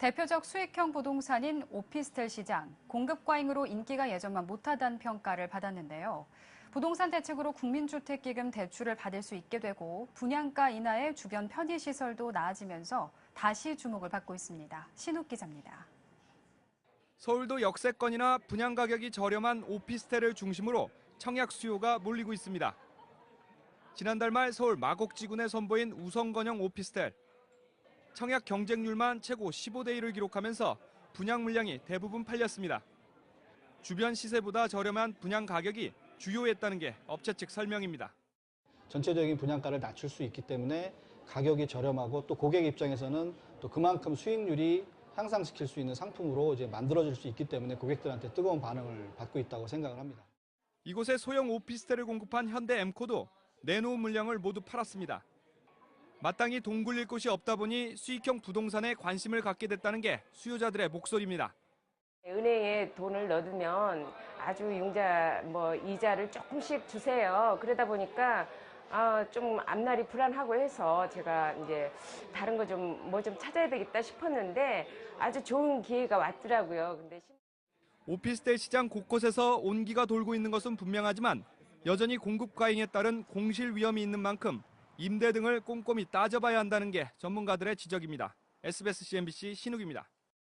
대표적 수익형 부동산인 오피스텔 시장, 공급 과잉으로 인기가 예전만 못하다는 평가를 받았는데요. 부동산 대책으로 국민주택기금 대출을 받을 수 있게 되고 분양가 인하에 주변 편의시설도 나아지면서 다시 주목을 받고 있습니다. 신욱 기자입니다. 서울도 역세권이나 분양 가격이 저렴한 오피스텔을 중심으로 청약 수요가 몰리고 있습니다. 지난달 말 서울 마곡지군에 선보인 우성건형 오피스텔. 청약 경쟁률만 최고 15대 1을 기록하면서 분양 물량이 대부분 팔렸습니다. 주변 시세보다 저렴한 분양 가격이 주요했다는 게 업체 측 설명입니다. 전체적인 분양가를 낮출 수 있기 때문에 가격이 저렴하고 또 고객 입장에서는 또 그만큼 수익률이 향상시킬 수 있는 상품으로 이제 만들어질 수 있기 때문에 고객들한테 뜨거운 반응을 받고 있다고 생각을 합니다. 이곳에 소형 오피스텔을 공급한 현대 엠코도 내놓은 물량을 모두 팔았습니다. 마땅히 돈 굴릴 곳이 없다 보니 수익형 부동산에 관심을 갖게 됐다는 게 수요자들의 목소리입니다. 은행에 돈을 넣으면 아주 융자 뭐 이자를 조금씩 주세요. 그러다 보니까 아, 좀 앞날이 불안하고 해서 제가 이제 다른 거 좀 뭐좀 찾아야 되겠다 싶었는데 아주 좋은 기회가 왔더라고요. 근데 심- 오피스텔 시장 곳곳에서 온기가 돌고 있는 것은 분명하지만 여전히 공급 과잉에 따른 공실 위험이 있는 만큼 임대 등을 꼼꼼히 따져봐야 한다는 게 전문가들의 지적입니다. SBS CNBC 신욱입니다.